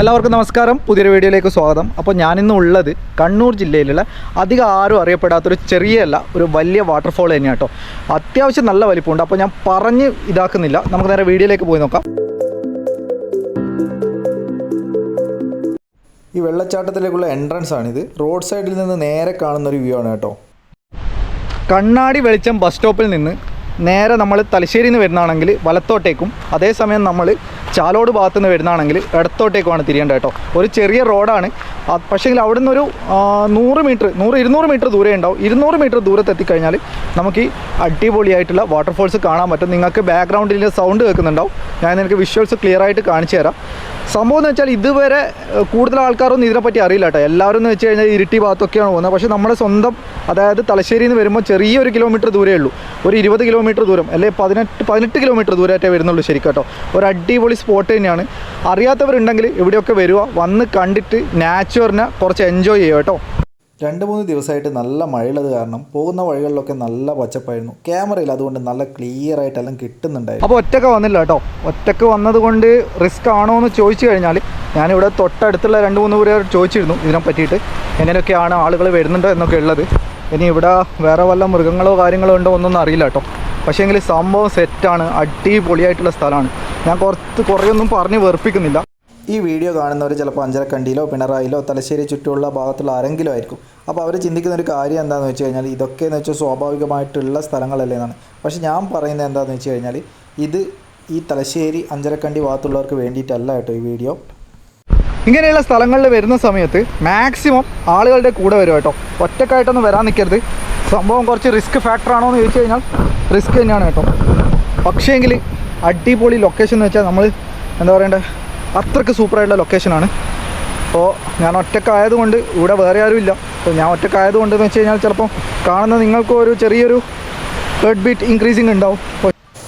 എല്ലാവർക്കും നമസ്കാരം. പുതിയൊരു വീഡിയോയിലേക്ക് സ്വാഗതം. അപ്പോൾ ഞാനിന്ന് ഉള്ളത് കണ്ണൂർ ജില്ലയിലുള്ള അധികം ആരും അറിയപ്പെടാത്തൊരു ചെറിയല്ല ഒരു വലിയ വാട്ടർഫോൾ തന്നെയാണ് കേട്ടോ അത്യാവശ്യം നല്ല വലിപ്പമുണ്ട്. അപ്പോൾ ഞാൻ പറഞ്ഞ് ഇതാക്കുന്നില്ല. നമുക്ക് നേരെ വീഡിയോയിലേക്ക് പോയി നോക്കാം. ഈ വെള്ളച്ചാട്ടത്തിലേക്കുള്ള എൻട്രൻസ് ആണിത്. റോഡ് സൈഡിൽ നിന്ന് നേരെ കാണുന്ന ഒരു വ്യൂ ആണ് കേട്ടോ. കണ്ണാടി വെളിച്ചം ബസ് സ്റ്റോപ്പിൽ നിന്ന് നേരെ നമ്മൾ തലശ്ശേരിയിൽ നിന്ന് വരുന്നതാണെങ്കിൽ വലത്തോട്ടേക്കും. അതേസമയം നമ്മൾ ചാലോട് ഭാഗത്തു നിന്ന് വരുന്നതാണെങ്കിൽ ഇടത്തോട്ടേക്കുമാണ് തിരിയേണ്ടത് കേട്ടോ. ഒരു ചെറിയ റോഡാണ്. പക്ഷേങ്കിൽ അവിടെ നിന്നൊരു നൂറ് മീറ്റർ നൂറ് ഇരുന്നൂറ് മീറ്റർ ദൂരെ ഉണ്ടാവും. ഇരുന്നൂറ് മീറ്റർ ദൂരത്തെത്തിക്കഴിഞ്ഞാൽ നമുക്ക് ഈ അടിപൊളിയായിട്ടുള്ള വാട്ടർഫോൾസ് കാണാൻ പറ്റും. നിങ്ങൾക്ക് ബാക്ക്ഗ്രൗണ്ടിൽ സൗണ്ട് കേൾക്കുന്നുണ്ടാവും. ഞാൻ നിനക്ക് വിഷ്വൽസ് ക്ലിയർ ആയിട്ട് കാണിച്ചു തരാം. സംഭവം എന്ന് വെച്ചാൽ ഇതുവരെ കൂടുതൽ ആൾക്കാരൊന്നും ഇതിനെപ്പറ്റി അറിയില്ല കേട്ടോ. എല്ലാവരും എന്ന് വെച്ച് കഴിഞ്ഞാൽ ഇരിട്ടി ഭാഗത്തൊക്കെയാണ് പോകുന്നത്. പക്ഷേ നമ്മുടെ സ്വന്തം അതായത് തലശ്ശേരിയിൽ നിന്ന് വരുമ്പോൾ ചെറിയൊരു കിലോമീറ്റർ ദൂരേ ഉള്ളൂ. ഒരു ഇരുപത് കിലോമീറ്റർ ദൂരം അല്ലെങ്കിൽ പതിനെട്ട് പതിനെട്ട് കിലോമീറ്റർ ദൂരമായിട്ടേ വരുന്നുള്ളൂ ശരിക്കും കേട്ടോ. ഒരു അടിപൊളി സ്പോട്ട് തന്നെയാണ്. അറിയാത്തവരുണ്ടെങ്കിൽ ഇവിടെയൊക്കെ വരിക വന്ന് കണ്ടിട്ട് നാച്ചുറിനെ കുറച്ച് എൻജോയ് ചെയ്യുക കേട്ടോ. രണ്ട് മൂന്ന് ദിവസമായിട്ട് നല്ല മഴയുള്ളത് കാരണം പോകുന്ന വഴികളിലൊക്കെ നല്ല പച്ചപ്പായിരുന്നു. ക്യാമറയിൽ അതുകൊണ്ട് നല്ല ക്ലിയർ ആയിട്ടെല്ലാം കിട്ടുന്നുണ്ടായിരുന്നു. അപ്പോൾ ഒറ്റയ്ക്ക് വന്നില്ല കേട്ടോ. ഒറ്റയ്ക്ക് വന്നതുകൊണ്ട് റിസ്ക് ആണോ എന്ന് ചോദിച്ചു കഴിഞ്ഞാൽ ഞാനിവിടെ തൊട്ടടുത്തുള്ള രണ്ട് മൂന്ന് പേര് ചോദിച്ചിരുന്നു ഇതിനെ പറ്റിയിട്ട് എങ്ങനെയൊക്കെയാണ് ആളുകൾ വരുന്നുണ്ടോ എന്നൊക്കെ ഉള്ളത്. ഇനി ഇവിടെ വേറെ വല്ല മൃഗങ്ങളോ കാര്യങ്ങളോ ഉണ്ടോ ഒന്നും അറിയില്ല കേട്ടോ. പക്ഷേങ്കിൽ സംഭവം സെറ്റാണ് അടിപൊളിയായിട്ടുള്ള സ്ഥലമാണ്. ഞാൻ കുറച്ച് കുറേയൊന്നും പറഞ്ഞ് വെറുപ്പിക്കുന്നില്ല. ഈ വീഡിയോ കാണുന്നവർ ചിലപ്പോൾ അഞ്ചരക്കണ്ടിയിലോ പിണറായിലോ തലശ്ശേരി ചുറ്റുമുള്ള ഭാഗത്തുള്ള ആരെങ്കിലും ആയിരിക്കും. അപ്പോൾ അവർ ചിന്തിക്കുന്ന ഒരു കാര്യം എന്താണെന്ന് വെച്ച് കഴിഞ്ഞാൽ ഇതൊക്കെ എന്ന് വെച്ചാൽ സ്വാഭാവികമായിട്ടുള്ള സ്ഥലങ്ങളല്ലേ എന്നാണ്. പക്ഷെ ഞാൻ പറയുന്നത് എന്താണെന്ന് വെച്ച് കഴിഞ്ഞാൽ ഇത് ഈ തലശ്ശേരി അഞ്ചരക്കണ്ടി ഭാഗത്തുള്ളവർക്ക് വേണ്ടിയിട്ടല്ല കേട്ടോ ഈ വീഡിയോ. ഇങ്ങനെയുള്ള സ്ഥലങ്ങളിൽ വരുന്ന സമയത്ത് മാക്സിമം ആളുകളുടെ കൂടെ വരും കേട്ടോ. ഒറ്റക്കായിട്ടൊന്നും വരാൻ നിൽക്കരുത് സംഭവം കുറച്ച് റിസ്ക് ഫാക്ടർ ആണോ എന്ന് ചോദിച്ചു കഴിഞ്ഞാൽ റിസ്ക് തന്നെയാണ് കേട്ടോ. പക്ഷേങ്കിൽ അടിപൊളി ലൊക്കേഷൻ എന്ന് വെച്ചാൽ നമ്മൾ എന്താ പറയണ്ടേ അത്രയ്ക്ക് സൂപ്പറായിട്ടുള്ള ലൊക്കേഷനാണ് അപ്പോൾ ഞാൻ ഒറ്റക്കായതുകൊണ്ട് ഇവിടെ വേറെ ആരും ഇല്ല അപ്പോൾ ഞാൻ ഒറ്റക്കായതുകൊണ്ട് എന്ന് വെച്ച് കഴിഞ്ഞാൽ ചിലപ്പോൾ കാണുന്ന നിങ്ങൾക്കും ഒരു ചെറിയൊരു ഹേർട്ട് ബീറ്റ് ഇൻക്രീസിങ് ഉണ്ടാവും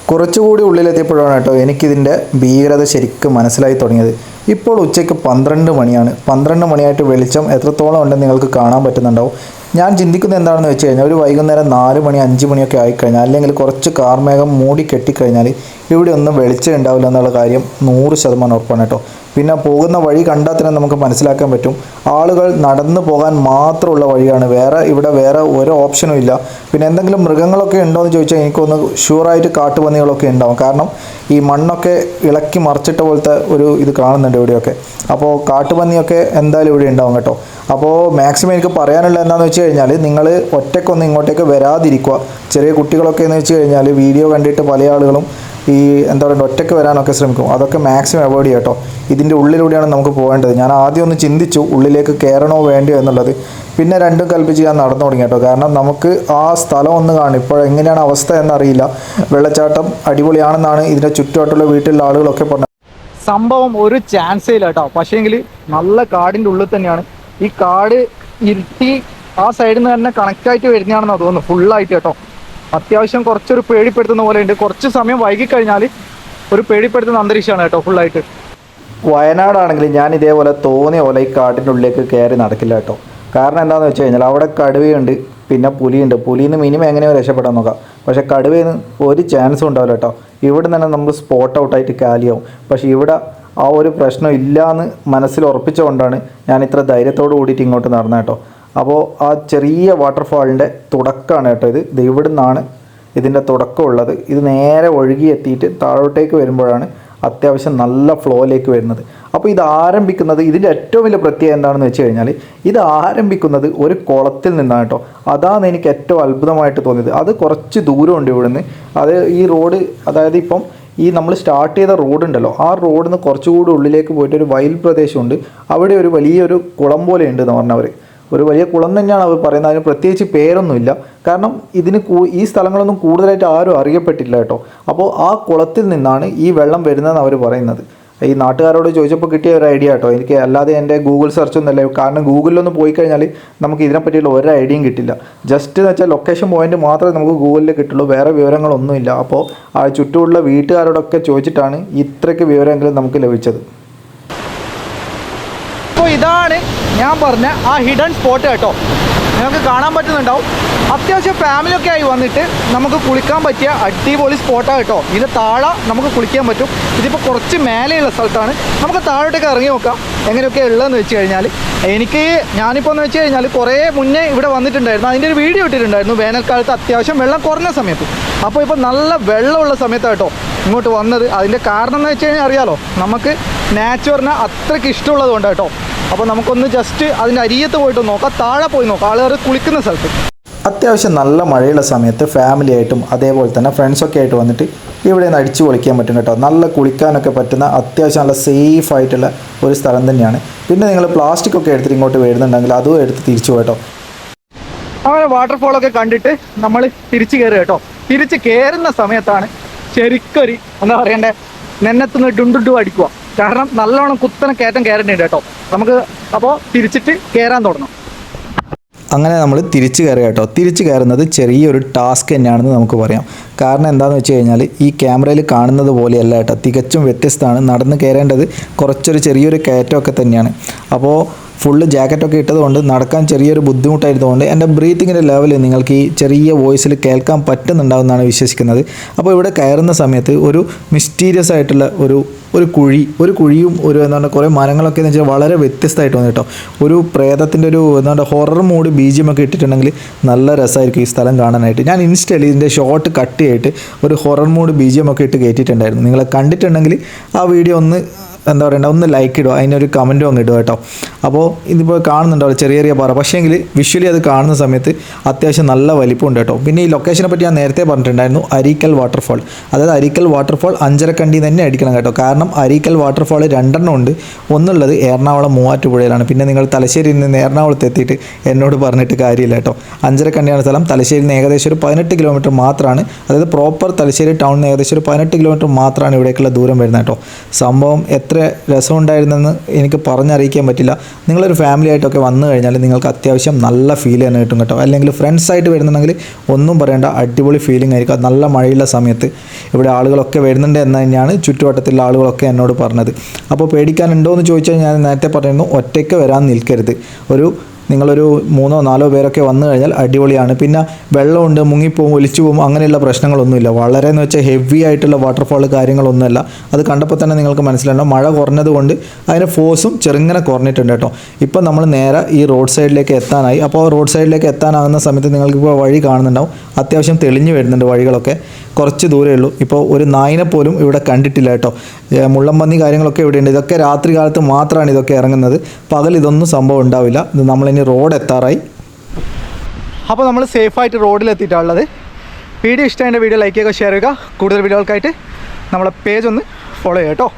കുറച്ചുകൂടി ഉള്ളിലെത്തിയപ്പോഴാണ് കേട്ടോ എനിക്കിതിന്റെ ഭീകരത ശരിക്കും മനസ്സിലായി തുടങ്ങിയത്. ഇപ്പോൾ ഉച്ചയ്ക്ക് പന്ത്രണ്ട് മണിയാണ്. പന്ത്രണ്ട് മണിയായിട്ട് വെളിച്ചം എത്രത്തോളം ഉണ്ടെന്ന് നിങ്ങൾക്ക് കാണാൻ പറ്റുന്നുണ്ടാവും. ഞാൻ ചിന്തിക്കുന്നത് എന്താണെന്ന് വെച്ച് കഴിഞ്ഞാൽ ഒരു വൈകുന്നേരം നാല് മണി അഞ്ച് മണിയൊക്കെ ആയിക്കഴിഞ്ഞാൽ അല്ലെങ്കിൽ കുറച്ച് കാർമേഘം മൂടി കെട്ടിക്കഴിഞ്ഞാൽ ഇവിടെ ഒന്നും വെളിച്ചം ഉണ്ടാവില്ല എന്നുള്ള കാര്യം നൂറ് ശതമാനം ഉറപ്പാണ് കേട്ടോ. പിന്നെ പോകുന്ന വഴി കണ്ടാൽ തന്നെ നമുക്ക് മനസ്സിലാക്കാൻ പറ്റും. ആളുകൾ നടന്നു പോകാൻ മാത്രമുള്ള വഴിയാണ്. വേറെ ഇവിടെ വേറെ ഒരു ഓപ്ഷനും ഇല്ല. പിന്നെ എന്തെങ്കിലും മൃഗങ്ങളൊക്കെ ഉണ്ടോ എന്ന് ചോദിച്ചാൽ എനിക്കൊന്ന് ഷുവറായിട്ട് കാട്ടുപന്നികളൊക്കെ ഉണ്ടാവും. കാരണം ഈ മണ്ണൊക്കെ ഇളക്കി മറിച്ചിട്ട പോലത്തെ ഒരു ഇത് കാണുന്നുണ്ട് ഇവിടെയൊക്കെ. അപ്പോൾ കാട്ടുപന്നിയൊക്കെ എന്തായാലും ഇവിടെ ഉണ്ടാവും കേട്ടോ. അപ്പോൾ മാക്സിമം എനിക്ക് പറയാനുള്ള എന്താണെന്ന് വെച്ച് കഴിഞ്ഞാൽ നിങ്ങൾ ഒറ്റയ്ക്കൊന്ന് ഇങ്ങോട്ടേക്ക് വരാതിരിക്കുക. ചെറിയ കുട്ടികളൊക്കെ എന്ന് വെച്ച് കഴിഞ്ഞാൽ വീഡിയോ കണ്ടിട്ട് പല ആളുകളും ഈ എന്താ പറയുക ഒറ്റയ്ക്ക് വരാനൊക്കെ ശ്രമിക്കും. അതൊക്കെ മാക്സിമം അവോയ്ഡ് ചെയ്യാം കേട്ടോ. ഇതിന്റെ ഉള്ളിലൂടെയാണ് നമുക്ക് പോകേണ്ടത്. ഞാൻ ആദ്യം ഒന്ന് ചിന്തിച്ചു ഉള്ളിലേക്ക് കയറണോ വേണ്ടയോ എന്നുള്ളത്. പിന്നെ രണ്ടും കൽപ്പിച്ച് ഞാൻ നടന്നു തുടങ്ങി കേട്ടോ. കാരണം നമുക്ക് ആ സ്ഥലം ഒന്ന് കാണും ഇപ്പോൾ എങ്ങനെയാണ് അവസ്ഥ എന്നറിയില്ല. വെള്ളച്ചാട്ടം അടിപൊളിയാണെന്നാണ് ഇതിന്റെ ചുറ്റുവട്ടുള്ള വീട്ടിലുള്ള ആളുകളൊക്കെ പറഞ്ഞത്. സംഭവം ഒരു ചാൻസേ ഇല്ല കേട്ടോ. പക്ഷേങ്കിൽ നല്ല കാടിന്റെ ഉള്ളിൽ തന്നെയാണ്. ഈ കാട് ഇരുട്ടി ആ സൈഡിൽ നിന്ന് തന്നെ കണക്റ്റായിട്ട് വരുന്നതാണെന്ന് തോന്നുന്നു. ഫുള്ളായിട്ട് കേട്ടോ. അത്യാവശ്യം കുറച്ചൊരു പേടിപ്പെടുത്തുന്ന പോലെ ഉണ്ട് കുറച്ച് സമയം വൈകിക്കഴിഞ്ഞാൽ ഒരു പേടിപ്പെടുത്തുന്ന അന്തരീക്ഷമാണ് കേട്ടോ ഫുള്ളായിട്ട് വയനാടാണെങ്കിൽ ഞാൻ ഇതേപോലെ തോന്നിയ പോലെ ഈ കാട്ടിന്റെ ഉള്ളിലേക്ക് കയറി നടക്കില്ല കേട്ടോ. കാരണം എന്താണെന്ന് വെച്ച് കഴിഞ്ഞാൽ അവിടെ കടുവയുണ്ട് പിന്നെ പുലിയുണ്ട്. പുലിയിൽ നിന്ന് മിനിമം എങ്ങനെയോ രക്ഷപ്പെടാൻ നോക്കാം. പക്ഷേ കടുവയിൽ നിന്ന് ഒരു ചാൻസും ഉണ്ടാവില്ല കേട്ടോ. ഇവിടെ തന്നെ നമ്മൾ സ്പോട്ട് ഔട്ടായിട്ട് കാലിയാവും. പക്ഷേ ഇവിടെ ആ ഒരു പ്രശ്നം ഇല്ല എന്ന് മനസ്സിൽ ഉറപ്പിച്ചുകൊണ്ടാണ് ഞാൻ ഇത്ര ധൈര്യത്തോട് കൂടിയിട്ട് ഇങ്ങോട്ട് നടന്നത് കേട്ടോ. അപ്പോൾ ആ ചെറിയ വാട്ടർഫാളിന്റെ തുടക്കമാണ് കേട്ടോ ഇത്. ഇത് ഇവിടെ നിന്നാണ് ഇതിന്റെ തുടക്കമുള്ളത്. ഇത് നേരെ ഒഴുകി എത്തിയിട്ട് താഴോട്ടേക്ക് വരുമ്പോഴാണ് അത്യാവശ്യം നല്ല ഫ്ലോയിലേക്ക് വരുന്നത്. അപ്പോൾ ഇത് ആരംഭിക്കുന്നത് ഇതിന്റെ ഏറ്റവും വലിയ പ്രത്യേകത എന്താണെന്ന് വെച്ച് കഴിഞ്ഞാൽ ഇത് ആരംഭിക്കുന്നത് ഒരു കുളത്തിൽ നിന്നാണ് കേട്ടോ. അതാണ് എനിക്ക് ഏറ്റവും അത്ഭുതമായിട്ട് തോന്നിയത്. അത് കുറച്ച് ദൂരമുണ്ട് ഇവിടുന്ന്. അത് ഈ റോഡ് അതായത് ഇപ്പം ഈ നമ്മൾ സ്റ്റാർട്ട് ചെയ്ത റോഡ് ഉണ്ടല്ലോ ആ റോഡിൽ നിന്ന് കുറച്ചുകൂടി ഉള്ളിലേക്ക് പോയിട്ട് ഒരു വയൽ പ്രദേശമുണ്ട്. അവിടെ ഒരു വലിയൊരു കുളം പോലെ ഉണ്ട് എന്ന് പറഞ്ഞവർ ഒരു വലിയ കുളം തന്നെയാണ് അവർ പറയുന്നത്. അതിന് പ്രത്യേകിച്ച് പേരൊന്നുമില്ല. കാരണം ഇതിന് ഈ സ്ഥലങ്ങളൊന്നും കൂടുതലായിട്ട് ആരും അറിയപ്പെട്ടില്ല കേട്ടോ. അപ്പോൾ ആ കുളത്തിൽ നിന്നാണ് ഈ വെള്ളം വരുന്നതെന്ന് അവർ പറയുന്നത്. ഈ നാട്ടുകാരോട് ചോദിച്ചപ്പോൾ കിട്ടിയ ഒരു ഐഡിയ കേട്ടോ. എനിക്ക് അല്ലാതെ എന്റെ ഗൂഗിൾ സെർച്ച് ഒന്നുമല്ല. കാരണം ഗൂഗിളിലൊന്ന് പോയി കഴിഞ്ഞാൽ നമുക്ക് ഇതിനെപ്പറ്റിയുള്ള ഒരു ഐഡിയയും കിട്ടില്ല. ജസ്റ്റ് എന്ന് വെച്ചാൽ ലൊക്കേഷൻ പോയിന്റ് മാത്രമേ നമുക്ക് ഗൂഗിളിൽ കിട്ടുള്ളൂ. വേറെ വിവരങ്ങളൊന്നുമില്ല. അപ്പോൾ ആ ചുറ്റുമുള്ള വീട്ടുകാരോടൊക്കെ ചോദിച്ചിട്ടാണ് ഇത്രയ്ക്ക് വിവരമെങ്കിലും നമുക്ക് ലഭിച്ചത് അപ്പോൾ ഇതാണ് ഞാൻ പറഞ്ഞ ആ ഹിഡൻ സ്പോട്ട് കേട്ടോ. നിങ്ങൾക്ക് കാണാൻ പറ്റുന്നുണ്ടാവും. അത്യാവശ്യം ഫാമിലിയൊക്കെ ആയി വന്നിട്ട് നമുക്ക് കുളിക്കാൻ പറ്റിയ അടിപൊളി സ്പോട്ടാണ് കേട്ടോ. ഇതിന് താഴെ നമുക്ക് കുളിക്കാൻ പറ്റും. ഇതിപ്പോൾ കുറച്ച് മേലെയുള്ള സ്ഥലത്താണ്. നമുക്ക് താഴോട്ടൊക്കെ ഇറങ്ങി നോക്കാം. എങ്ങനെയൊക്കെ ഉള്ളതെന്ന് വെച്ച് കഴിഞ്ഞാൽ എനിക്ക് ഞാനിപ്പോൾ എന്ന് വെച്ച് കഴിഞ്ഞാൽ കുറേ മുന്നേ ഇവിടെ വന്നിട്ടുണ്ടായിരുന്നു. അതിന്റെ ഒരു വീഡിയോ ഇട്ടിട്ടുണ്ടായിരുന്നു. വേനൽക്കാലത്ത് അത്യാവശ്യം വെള്ളം കുറഞ്ഞ സമയത്ത്. അപ്പോൾ ഇപ്പോൾ നല്ല വെള്ളമുള്ള സമയത്താട്ടോ ഇങ്ങോട്ട് വന്നത്. അതിന്റെ കാരണം എന്ന് വെച്ച് കഴിഞ്ഞാൽ അറിയാലോ നമുക്ക് നാച്ചുറിനെ അത്രയ്ക്ക് ഇഷ്ടമുള്ളത് കൊണ്ട് കേട്ടോ. അപ്പോൾ നമുക്കൊന്ന് ജസ്റ്റ് അതിന്റെ അരിയത്ത് പോയിട്ട് നോക്കാം. താഴെ പോയി നോക്കാം. ആളുകൾ കുളിക്കുന്ന സ്ഥലത്ത്. അത്യാവശ്യം നല്ല മഴയുള്ള സമയത്ത് ഫാമിലി ആയിട്ടും അതേപോലെ തന്നെ ഫ്രണ്ട്സൊക്കെ ആയിട്ട് വന്നിട്ട് ഇവിടെ നിന്ന് അടിച്ചു പൊളിക്കാൻ പറ്റും കേട്ടോ. നല്ല കുളിക്കാനൊക്കെ പറ്റുന്ന അത്യാവശ്യം നല്ല സേഫ് ആയിട്ടുള്ള ഒരു സ്ഥലം തന്നെയാണ്. പിന്നെ നിങ്ങൾ പ്ലാസ്റ്റിക് ഒക്കെ എടുത്തിട്ട് ഇങ്ങോട്ട് വരുന്നുണ്ടെങ്കിൽ അതും എടുത്ത് തിരിച്ചു കേട്ടോ. അങ്ങനെ വാട്ടർഫോളൊക്കെ കണ്ടിട്ട് നമ്മൾ തിരിച്ചു കയറുക കേട്ടോ. തിരിച്ച് കയറുന്ന സമയത്താണ് ശരിക്കൊരു എന്താ പറയണ്ടേ നെന്നത്തുനിന്ന് ഡുണ്ടുണ്ടു അടിക്കുക. കാരണം നല്ലോണം കുത്തനെ കയറ്റം കയറേണ്ടി കേട്ടോ. നമുക്ക് അപ്പോൾ തിരിച്ചിട്ട് കയറാൻ തുടങ്ങും. അങ്ങനെ നമ്മൾ തിരിച്ചു കയറുക കേട്ടോ. തിരിച്ചു കയറുന്നത് ചെറിയൊരു ടാസ്ക് തന്നെയാണെന്ന് നമുക്ക് പറയാം. കാരണം എന്താണെന്ന് വെച്ച് കഴിഞ്ഞാൽ ഈ ക്യാമറയിൽ കാണുന്നത് പോലെയല്ല കേട്ടോ. തികച്ചും വ്യത്യസ്തമാണ് നടന്ന് കയറേണ്ടത് കുറച്ചൊരു ചെറിയൊരു കയറ്റമൊക്കെ തന്നെയാണ്. അപ്പോൾ ഫുള്ള് ജാക്കറ്റൊക്കെ ഇട്ടതുകൊണ്ട് നടക്കാൻ ചെറിയൊരു ബുദ്ധിമുട്ടായിരുന്നതുകൊണ്ട് എന്റെ ബ്രീത്തിങ്ങിന്റെ ലെവൽ നിങ്ങൾക്ക് ഈ ചെറിയ വോയിസിൽ കേൾക്കാൻ പറ്റുന്നുണ്ടാവുമെന്നാണ് വിശ്വസിക്കുന്നത്. അപ്പോൾ ഇവിടെ കയറുന്ന സമയത്ത് ഒരു മിസ്റ്റീരിയസ് ആയിട്ടുള്ള ഒരു ഒരു കുഴി ഒരു കുഴിയും ഒരു എന്താണ് കുറേ മരങ്ങളൊക്കെ എന്ന് വെച്ചാൽ വളരെ വ്യത്യസ്തമായിട്ട് വന്നു കേട്ടോ. ഒരു പ്രേതത്തിന്റെ ഒരു എന്താണ് ഹൊറർ മൂഡ് ബീജിയമൊക്കെ ഇട്ടിട്ടുണ്ടെങ്കിൽ നല്ല രസമായിരിക്കും ഈ സ്ഥലം കാണാനായിട്ട്. ഞാൻ ഇൻസ്റ്റയിൽ ഇതിന്റെ ഷോർട്ട് കട്ട് ചെയ്തിട്ട് ഒരു ഹൊറർ മൂഡ് ബീജിയമൊക്കെ ഇട്ട് കയറ്റിയിട്ടുണ്ടായിരുന്നു നിങ്ങളെ കണ്ടിട്ടുണ്ടെങ്കിൽ ആ വീഡിയോ ഒന്ന് എന്താ പറയണ്ട ഒന്ന് ലൈക്ക് ഇടുക അതിനൊരു കമന്റും അങ്ങ് ഇടുക കേട്ടോ. അപ്പോൾ ഇതിപ്പോൾ കാണുന്നുണ്ടാവും ചെറിയ ചെറിയ പാറ. പക്ഷേ പക്ഷേങ്കിൽ വിഷ്വലി അത് കാണുന്ന സമയത്ത് അത്യാവശ്യം നല്ല വലിപ്പമുണ്ട് കേട്ടോ. പിന്നെ ഈ ലൊക്കേഷനെ പറ്റി ഞാൻ നേരത്തെ പറഞ്ഞിട്ടുണ്ടായിരുന്നു അരീക്കൽ വാട്ടർഫാൾ അതായത് അരീക്കൽ വാട്ടർഫാൾ അഞ്ചരക്കണ്ടി തന്നെ അടിക്കണം കേട്ടോ. കാരണം അരീക്കൽ വാട്ടർഫാൾ രണ്ടെണ്ണം ഉണ്ട്. ഒന്നുള്ളത് എറണാകുളം മൂവാറ്റുപുഴയിലാണ്. പിന്നെ നിങ്ങൾ തലശ്ശേരിയിൽ നിന്ന് എറണാകുളത്ത് എത്തിയിട്ട് എന്നോട് പറഞ്ഞിട്ട് കാര്യമില്ല കേട്ടോ. അഞ്ചരക്കണ്ടിയാണ് സ്ഥലം. തലശ്ശേരിയിൽ നിന്ന് ഏകദേശം ഒരു പതിനെട്ട് കിലോമീറ്റർ മാത്രമാണ് അതായത് പ്രോപ്പർ തലശ്ശേരി ടൗണിൽ നിന്ന് ഏകദേശം ഒരു പതിനെട്ട് കിലോമീറ്റർ മാത്രമാണ് ഇവിടേക്കുള്ള ദൂരം വരുന്നത് കേട്ടോ. സംഭവം എത്ര രസമുണ്ടായിരുന്നെന്ന് എനിക്ക് പറഞ്ഞറിയിക്കാൻ പറ്റില്ല. നിങ്ങളൊരു ഫാമിലി ആയിട്ടൊക്കെ വന്നു കഴിഞ്ഞാൽ നിങ്ങൾക്ക് അത്യാവശ്യം നല്ല ഫീൽ തന്നെ കിട്ടും കേട്ടോ. അല്ലെങ്കിൽ ഫ്രണ്ട്സായിട്ട് വരുന്നുണ്ടെങ്കിൽ ഒന്നും പറയേണ്ട അടിപൊളി ഫീലിംഗ് ആയിരിക്കും. നല്ല മഴയുള്ള സമയത്ത് ഇവിടെ ആളുകളൊക്കെ വരുന്നുണ്ട് എന്ന് തന്നെയാണ് ചുറ്റുവട്ടത്തിലുള്ള ആളുകളൊക്കെ എന്നോട് പറഞ്ഞത്. അപ്പോൾ പേടിക്കാനുണ്ടോ എന്ന് ചോദിച്ചാൽ ഞാൻ നേരത്തെ പറയുന്നു ഒറ്റയ്ക്ക് വരാൻ നിൽക്കരുത്. ഒരു നിങ്ങളൊരു മൂന്നോ നാലോ പേരൊക്കെ വന്നു കഴിഞ്ഞാൽ അടിപൊളിയാണ്. പിന്നെ വെള്ളമുണ്ട് മുങ്ങിപ്പോവും ഒലിച്ചു പോകും അങ്ങനെയുള്ള പ്രശ്നങ്ങളൊന്നുമില്ല. വളരെ എന്ന് വെച്ചാൽ ഹെവി ആയിട്ടുള്ള വാട്ടർഫാൾ കാര്യങ്ങളൊന്നുമല്ല. അത് കണ്ടപ്പോൾ തന്നെ നിങ്ങൾക്ക് മനസ്സിലാണോ മഴ കുറഞ്ഞത് കൊണ്ട് അതിന്റെ ഫോഴ്സും ചെറുങ്ങനെ കുറഞ്ഞിട്ടുണ്ട് കേട്ടോ. ഇപ്പം നമ്മൾ നേരെ ഈ റോഡ് സൈഡിലേക്ക് എത്താനായി. അപ്പോൾ റോഡ് സൈഡിലേക്ക് എത്താനാകുന്ന സമയത്ത് നിങ്ങൾക്കിപ്പോൾ വഴി കാണുന്നുണ്ടാവും. അത്യാവശ്യം തെളിഞ്ഞു വരുന്നുണ്ട് വഴികളൊക്കെ. കുറച്ച് ദൂരമേ ഉള്ളൂ. ഇപ്പോൾ ഒരു നായിനെ പോലും ഇവിടെ കണ്ടിട്ടില്ല കേട്ടോ. മുള്ളമ്പന്നി കാര്യങ്ങളൊക്കെ ഇവിടെയുണ്ട്. ഇതൊക്കെ രാത്രി കാലത്ത് മാത്രമാണ് ഇതൊക്കെ ഇറങ്ങുന്നത്. പകൽ ഇതൊന്നും സംഭവം ഉണ്ടാവില്ല. ഇത് നമ്മളിനി റോഡ് എത്താറായി. അപ്പോൾ നമ്മൾ സേഫായിട്ട് റോഡിൽ എത്തിയിട്ടുള്ളത് വീഡിയോ ഇഷ്ടമായ വീഡിയോ ലൈക്ക് ചെയ്യുക ഷെയർ ചെയ്യുക. കൂടുതൽ വീഡിയോകൾക്കായിട്ട് നമ്മളെ പേജ് ഒന്ന് ഫോളോ ചെയ്യാം കേട്ടോ.